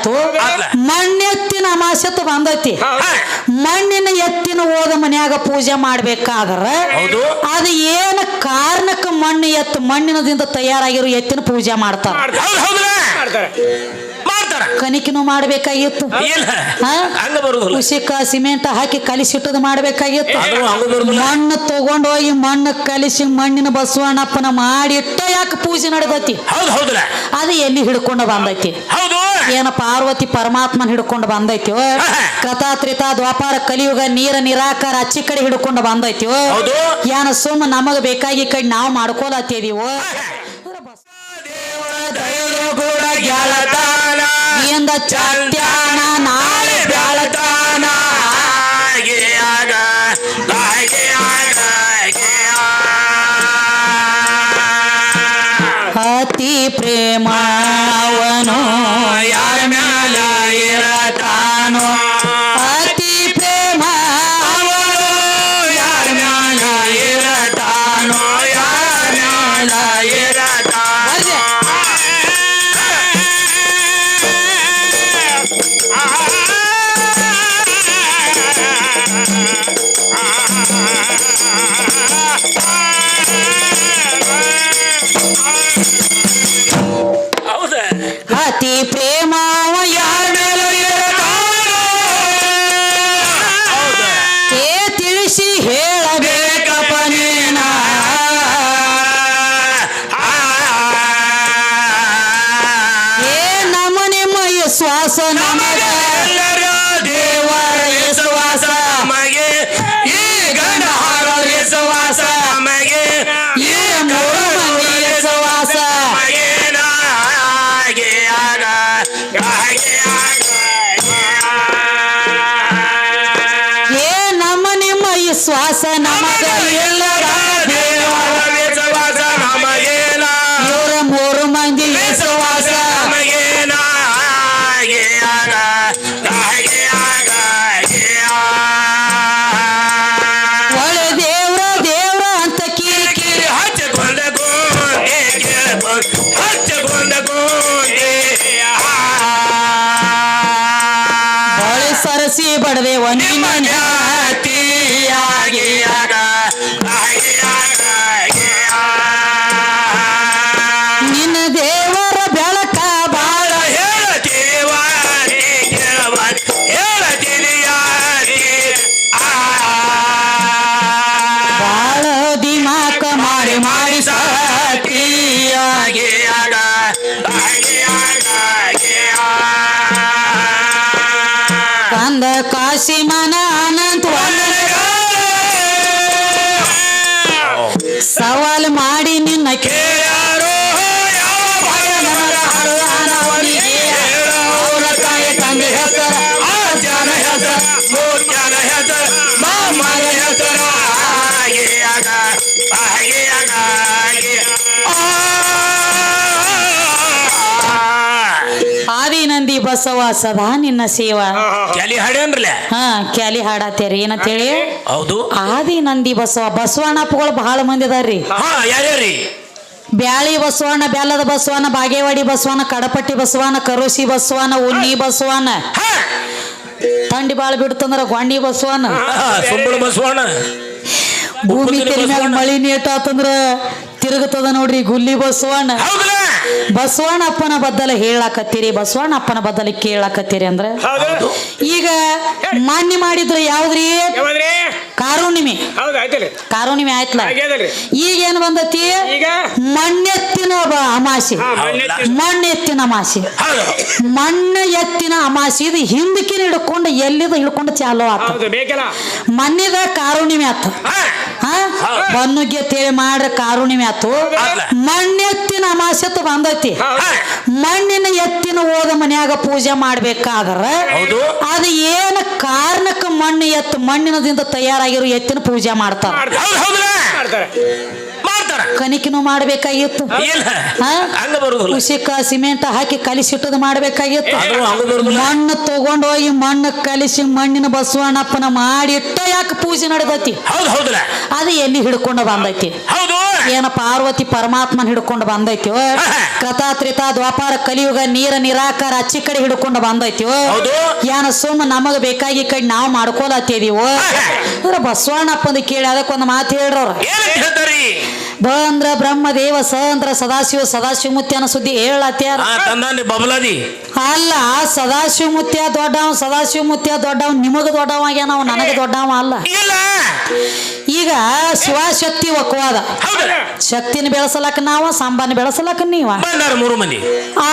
ಆತು. ಮಣ್ಣೆತ್ತಿನ ಅಮಾಸತ್ತು ಬಂದೈತಿ. ಮಣ್ಣಿನ ಎತ್ತಿನ ಹೋದ ಮನ್ಯಾಗ ಪೂಜೆ ಮಾಡ್ಬೇಕಾದ್ರ ಅದು ಏನ ಕಾರಣಕ್ಕೆ ಮಣ್ಣು ಎತ್ತು ಮಣ್ಣಿನದಿಂದ ತಯಾರಾಗಿರೋ ಎತ್ತಿನ ಪೂಜೆ ಮಾಡ್ತಾರ. ಕನಿಕಿನೂ ಮಾಡ್ಬೇಕಾಗಿತ್ತು. ಕೃಷಿಕ ಸಿಮೆಂಟ್ ಹಾಕಿ ಕಲಿಸಿಟ್ಟದ ಮಾಡ್ಬೇಕಾಗಿತ್ತು. ಮಣ್ಣು ಹಂಗ ಬರುದಿಲ್ಲ. ಮಣ್ಣು ತಗೊಂಡೋಗಿ ಮಣ್ಣು ಕಲಿಸಿ ಮಣ್ಣಿನ ಬಸವಣ್ಣಪ್ಪನ ಮಾಡಿಟ್ಟ ಯಾಕೆ ಪೂಜೆ ನಡೆದೈತಿ? ಅದು ಎಲ್ಲಿ ಹಿಡ್ಕೊಂಡು ಬಂದೈತಿ? ಹೌದು. ಏನ ಪಾರ್ವತಿ ಪರಮಾತ್ಮನ ಹಿಡ್ಕೊಂಡು ಬಂದೈತಿ? ಕಥಾ ತ್ರಿತಾ ದ್ವಾಪಾರ ಕಲಿಯುಗ ನೀರ ನಿರಾಕಾರ ಅಚ್ಚಿ ಕಡೆ ಹಿಡ್ಕೊಂಡು ಬಂದೈತಿ. ಏನ ಸುಮ್ಮ ನಮಗ ಬೇಕಾಗಿ ಕಡೆ ನಾವು ಮಾಡ್ಕೊಳತ್ತೀವೋ ಕೂಡ ಗೆಳತಾನ ಸರಸಿ সীমানা ಬಸವ ಸದಾ ನಿನ್ನ ಸೇವಾ. ಕ್ಯಾಲಿ ಹಾಡ್ಯಾನ್ರಲ್ಲ? ಹಾ ಕ್ಯಾಲಿ ಏನಂತ ಹೇಳಿ ಹೌದು. ಆದಿ ನಂದಿ ಬಸವ ಬಸವಣ್ಣಪ್ಪಗಳು ಬಹಳ ಮಂದಿ ಅದಾರ್ರಿ. ಹಾ ಯಾರ್ಯಾರಿ? ಬ್ಯಾಳಿ ಬಸವಣ್ಣ ಬೆಲ್ಲದ ಬಸವಣ್ಣ ಬಾಗೇವಾಡಿ ಬಸವಣ್ಣ ಕಡಪಟ್ಟಿ ಬಸವಣ್ಣ ಕರೋಸಿ ಬಸವಣ್ಣ ಉನ್ನಿ ಬಸವಣ್ಣ. ತಂಡಿ ಬಾಳ ಬಿಡ್ತಂದ್ರ ಗೊಂಡಿ ಬಸವಣ್ಣ. ಸುಂಬಳ ಬಸವಣ್ಣ. ಭೂಮಿ ತೆರಿ ಮ್ಯಾಗ ಮಳಿ ನೀಟ್ ಆತಂದ್ರ ತಿರುಗುತ್ತದ ನೋಡ್ರಿ ಗುಲ್ಲಿ ಬಸವಣ್ಣ. ಬಸವಣ್ಣಪ್ಪನ ಬದ್ದಲ ಹೇಳಾಕತ್ತೀರಿ ಬಸವಣ್ಣಪ್ಪನ ಬದ್ದಲ ಕೇಳಾಕತ್ತೀರಿ ಅಂದ್ರ? ಈಗ ಮಾನ್ಯ ಮಾಡಿದ್ರು ಯಾವ್ದ್ರಿ? ಕಾರುಣಿಮೆ. ಕಾರುಣಿಮೆ ಆಯ್ತಲ್ಲ? ಈಗ ಏನ್ ಬಂದತಿ? ಈಗ? ಮಣ್ಣೆತ್ತಿನ ಅಮಾಸಿ. ಮಣ್ಣೆತ್ತಿನ. ಅಮಾಸಿ. ಹೌದು. ಮಣ್ಣ ಎತ್ತಿನ ಅಮಾಸಿ ಇದು ಹಿಂದಕ್ಕಿನ ಹಿಡ್ಕೊಂಡು ಎಲ್ಲಿದ ಹಿಡ್ಕೊಂಡು ಚಾಲೋ ಆತ? ಮಣ್ಣಿದ ಕಾರುಣಿಮೆ ಆತ. ಬನ್ನುಗ್ಗೆ ತೇಳಿ ಮಾಡ್ರ ಕಾರುಣಿಮೆ ಆತು. ಮಣ್ಣೆತ್ತಿನ ಅಮಾಸ್ಯ ಬಂದೈತಿ. ಮಣ್ಣಿನ ಎತ್ತಿನ ಹೋದ ಮನ್ಯಾಗ ಪೂಜೆ ಮಾಡ್ಬೇಕಾದ್ರ ಅದು ಏನ ಕಾರಣಕ್ಕೆ ಮಣ್ಣು ಎತ್ತು ಮಣ್ಣಿನದಿಂದ ತಯಾರಾಗಿರೋ ಎತ್ತಿನ ಪೂಜೆ ಮಾಡ್ತಾರ. ಮಾಡ್ತಾರೆ ಕನಿಕಿನೂ ಮಾಡ್ಬೇಕಾಗಿತ್ತು. ಇಲ್ಲ. ಹಾ? ಹಂಗ ಬರುದಿಲ್ಲ. ಉಸಿಕ ಸಿಮೆಂಟ್ ಹಾಕಿ ಕಲಿಸಿಟ್ಟದ್ ಮಾಡ್ಬೇಕಾಗಿತ್ತು. ಅದು ಹಂಗ ಬರುದಿಲ್ಲ. ಮಣ್ಣು ತಗೊಂಡೋಗಿ ಮಣ್ಣು ಕಲಿಸಿ ಮಣ್ಣಿನ ಬಸವಣ್ಣಪ್ಪನ ಮಾಡಿಟ್ಟ ಯಾಕೆ ಪೂಜೆ ನಡೆದೈತಿ? ಹೌದು ಹೌದಲ್ಲ ಅದು ಎಲ್ಲಿ ಹಿಡ್ಕೊಂಡು ಬಂದೈತಿ? ಹೌದು. ಏನ ಪಾರ್ವತಿ ಪರಮಾತ್ಮನ ಹಿಡ್ಕೊಂಡು ಬಂದೈತ್ಯೋ ಕಥಾತ್ರಿತ ದ್ವಾಪಾರ ಕಲಿಯುಗ ನೀರ ನಿರಾಕಾರ ಅಚ್ಚಿ ಕಡೆ ಹಿಡ್ಕೊಂಡು ಬಂದೈತ್ಯೋ ಏನ ಸುಮ್ಮ ನಮಗ ಬೇಕಾಗಿ ಕಡೆ ನಾವು ಮಾಡ್ಕೊಳತ್ತೀದಿವೋ ಅಂದ್ರ ಬಸವಣ್ಣಪ್ಪಂದು ಕೇಳಿ ಅದಕ್ಕೊಂದು ಮಾತು ಹೇಳ್ರವ್ರ. ಏನಂತ ಹೇಳ್ತಾರಿ? ಬ ಅಂದ್ರ ಬ್ರಹ್ಮದೇವ ಸ ಅಂದ್ರ ಸದಾಶಿವ ಸದಾಶಿವ ಅನ್ನೋ ಸುದ್ದಿ ಹೇಳತ್ಯಾರ. ಬಬಲಾದಿ. ಅಲ್ಲ ಸದಾಶಿವ ಮುತ್ಯ ದೊಡ್ಡವ ಸದಾಶಿವ ಮುತ್ಯ ದೊಡ್ಡವ ನಿಮಗ ದೊಡ್ಡವ ಆಗ್ಯಾನ ನನಗೆ ದೊಡ್ಡವ ಅಲ್ಲ. ಈಗ ಶಿವಶಕ್ತಿ ಒಕ್ಕವಾದ. ಶಕ್ತಿನ ಬೆಳೆಸಲಕ್ಕ ನಾವ ಸಾಂಬಾನ ಬೆಳೆಸಲಕ್ಕ ನೀವ. ಮೂರು ಮಂದಿ.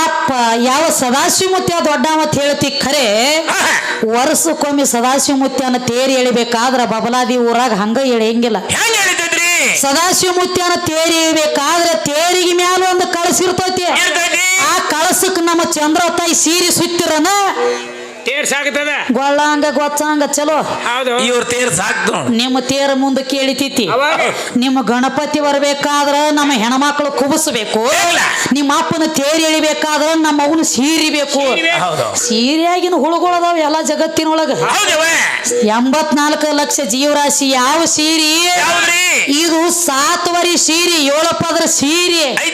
ಅಪ್ಪ ಯಾವ ಸದಾಶಿವ ಮುತ್ಯ ದೊಡ್ಡವ ಅಂತ ಹೇಳ್ತಿ ಖರೆ. ವರ್ಷಕ್ಕೊಮ್ಮೆ ಸದಾಶಿವ ಮುತ್ಯನ ತೇರಿ ಎಳಿಬೇಕಾದ್ರ ಬಬಲಾದಿ ಊರಾಗ ಹಂಗ ಎಳೆಯಂಗಿಲ್ಲ ಸದಾಶಿವ ಮುತ್ಯನ ತೇರಿ ಬೇಕಾದ್ರೆ ತೇರಿಗೆ ಮ್ಯಾಲ ಒಂದು ಕಳಸಿರ್ತೈತಿ ಇರ್ತೈತಿ. ಆ ಕಳಸಕ್ಕೆ ನಮ್ಮ ಚಂದ್ರ ತಾಯಿ ಸೀರಿ ಸುತ್ತಿರನ ಗೊಳ್ಳಂಗ ಗೊತ್ತಂಗ ಚಲೋ. ಹೌದು. ಇವ್ರ ತೇರ್ ಸಾಕ್ತು ನಿಮ್ಮ ತೇರ ಮುಂದೆ ಕೇಳಿತೈತಿ. ಅವಾಗ? ನಿಮ್ಮ ಗಣಪತಿ ಬರ್ಬೇಕಾದ್ರ ನಮ್ಮ ಹೆಣ್ಮಕ್ಳು ಕುಬಸ್ಬೇಕು. ನಿಮ್ಮ ಅಪ್ಪನ ತೇರಿ ಎಳಿಬೇಕಾದ್ರ ನಮ್ಮ ಅವನು ಸೀರಿಬೇಕು. ಹೌದು. ಸೀರೆಯಾಗಿನ ಹುಳುಗಳದಾವ ಎಲ್ಲ ಜಗತ್ತಿನೊಳಗ. ಹೌದವ ಎಂಬತ್ನಾಲ್ಕು ಲಕ್ಷ ಜೀವರಾಶಿ ಯಾವ ಸೀರಿ? ಯಾವ್ದ್ರಿ? ಇದು ಸಾತ್ವರಿ ಸೀರಿ ಏಳಪ್ಪದ್ರ ಸೀರಿ.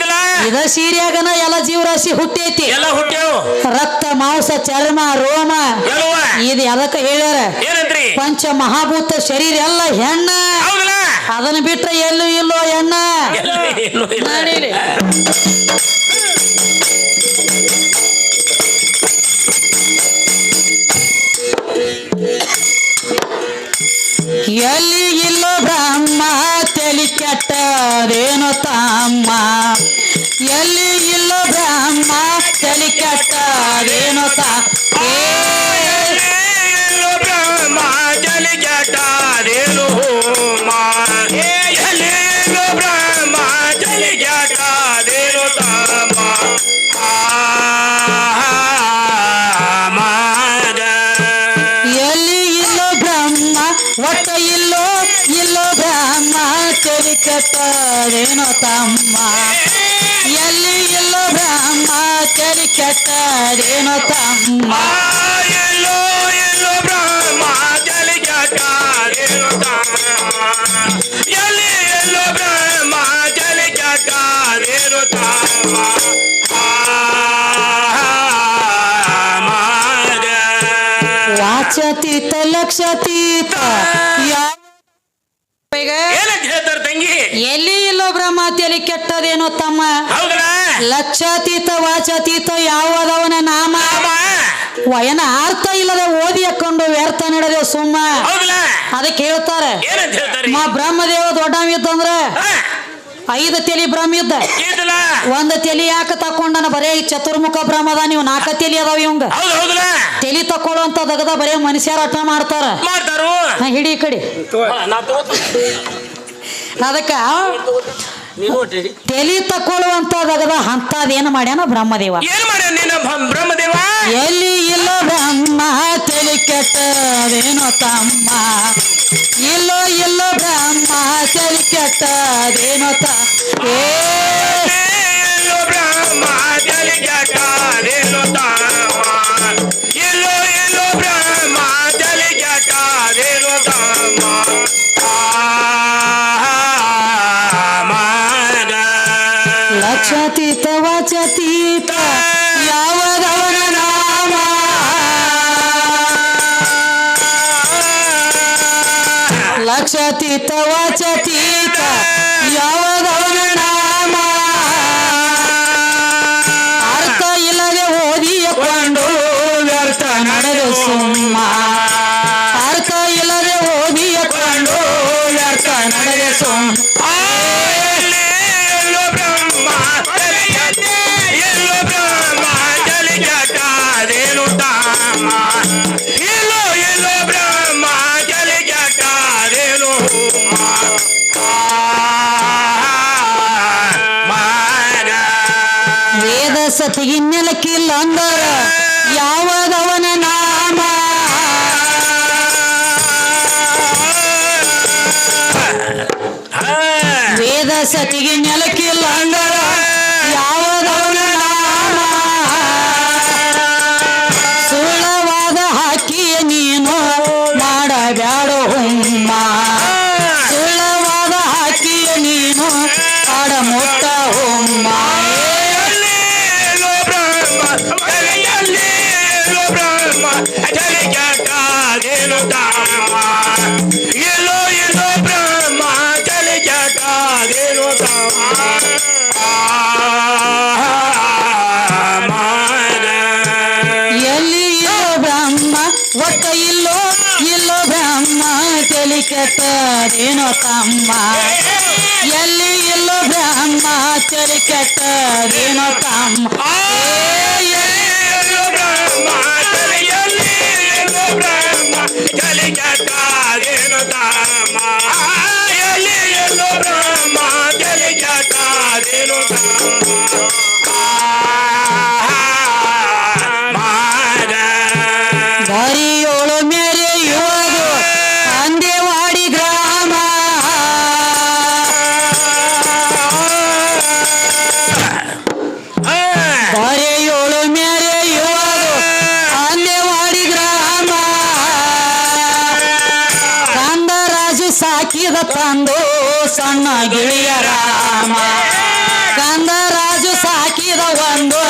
ಇದ ಸೀರಿಯಾಗನ ಎಲ್ಲ ಜೀವರಾಶಿ ಹುಟ್ಟೈತಿ. ಎಲ್ಲ ಹುಟ್ಟ್ಯಾವ. ರಕ್ತ ಮಾಂಸ ಚರ್ಮ ರೋಮ ಇದು ಎದಕ್ಕ ಹೇಳ್ಯಾರ? ಏನಂತ್ರಿ ಪಂಚ ಮಹಾಭೂತ ಶರೀರ ಎಲ್ಲ ಹೆಣ್ಣ. ಅದನ್ನ ಬಿಟ್ರೆ ಎಲ್ಲೂ ಇಲ್ಲೋ ಹೆಣ್ಣ. ಎಲ್ಲ ಇಲ್ಲ. ನಡೀರಿ. ಎಲ್ಲಿ ಇಲ್ಲೋ ಬ್ರಹ್ಮ ತಲಿ ಕೆಟ್ಟದೇನು ತಮ್ಮ. ಎಲ್ಲಿ ಇಲ್ಲೋ ಬ್ರಹ್ಮ ತಲಿ ಕೆಟ್ಟದೇನು ತಲಿ ಕೆಟ್ಟದೇನೋ ತಮ್ಮ ಎಲ್ಲಿ ಎಲ್ಲೋ ಬ್ರಹ್ಮ ತಲಿ ಕೆಟ್ಟದೇನೋ ತಮ್ಮ ಎಲ್ಲೋ ಎಲ್ಲೋ ಬ್ರಹ್ಮ ಜಲಿ ಜಟಾದೇನು ತಮ್ಮ. ಎಲ್ಲಿ ಎಲ್ಲೋ ಬ್ರಹ್ಮ ಜಲಿ ಜಟಾದೇನು ತಮ್ಮ. ವಾಚತೀತ ಲಕ್ಷತೀತ ಯಾವ ಎಲ್ಲಿ ಇಲ್ಲೋ ಬ್ರಹ್ಮ ತಲೆ ಕೆಟ್ಟದೇನೋ ತಮ್ಮ? ಹೌದಲ್ಲ? ಲಕ್ಷಾತೀತ ವಾಚಾತೀತ ಯಾವದವನ ನಾಮ? ವಯನ ಅರ್ಥ ಇಲ್ಲದೆ ಓದಿ ಹಾಕೊಂಡು ವ್ಯರ್ಥ ನಡೆದೆ ಸುಮ್ಮ. ಅದಕ್ಕೆ ಹೇಳ್ತಾರೆ ಏನಂತ ಹೇಳ್ತಾರಿ? ಮಾ ಬ್ರಹ್ಮದೇವ ದೊಡ್ಡವ ಇದ್ದಂದ್ರ ಐದು ತಲಿ ಬ್ರಹ್ಮ ಇದ್ದ. ಒಂದ್ ತಲಿ ಯಾಕ ತಕೊಂಡನ ಬರೇ ಈ ಚತುರ್ಮುಖ ಬ್ರಹ್ಮದ ನೀವು ನಾಲ್ಕ ತಲಿ ಅದಾವ ಇವಂಗ. ಹೌದು ತಲಿ ತಕೊಳ್ಳುವಂತ ದಗದ ಬರೇ ಮನುಷ್ಯರ ಅಟ ಮಾಡ್ತಾರ. ಹಿಡಿ ಕಡೆ. ಅದಕ್ಕ ತಲಿ ತಕೊಳ್ಳುವಂತದಾಗದ ಅಂತದೇನು ಮಾಡ್ಯಾನ ಬ್ರಹ್ಮದೇವ? ಏನ್ ಮಾಡ್ಯಾನ ನೀನ ಬ್ರಹ್ಮದೇವ? ಎಲ್ಲಿ ಇಲ್ಲ ಬ್ರಹ್ಮ ತಲಿ ಕೆಟ್ಟದೇನೋ ತಮ್ಮ. ಇಲ್ಲೋ ಇಲ್ಲೋ ಬ್ರಹ್ಮ ತಲಿ ಕೆಟ್ಟದೇನೋ ತ ಏ ಲಕ್ಷತೀತ ವಾಚತೀತ ಯಾವದವನ ಅಂದರ ಯಾವದವನ ನಾಮ? ವೇದ ಸತಿಗೆ ನೆಲ ಕೆಟ್ಟದೇನೋ ತಮ್ಮ? ಎಲ್ಲಿ ಇಲ್ಲೋ ಬ್ರಹ್ಮ ತಲೆ ಕೆಟ್ಟದೇನೋ ತಮ್ಮ? ಬ್ರಹ್ಮ ಸಣ್ಣ ಗಿಳಿಯ ರಾಮ. ಕಂದರಾಜು ಸಾಕಿದ ಒಂದು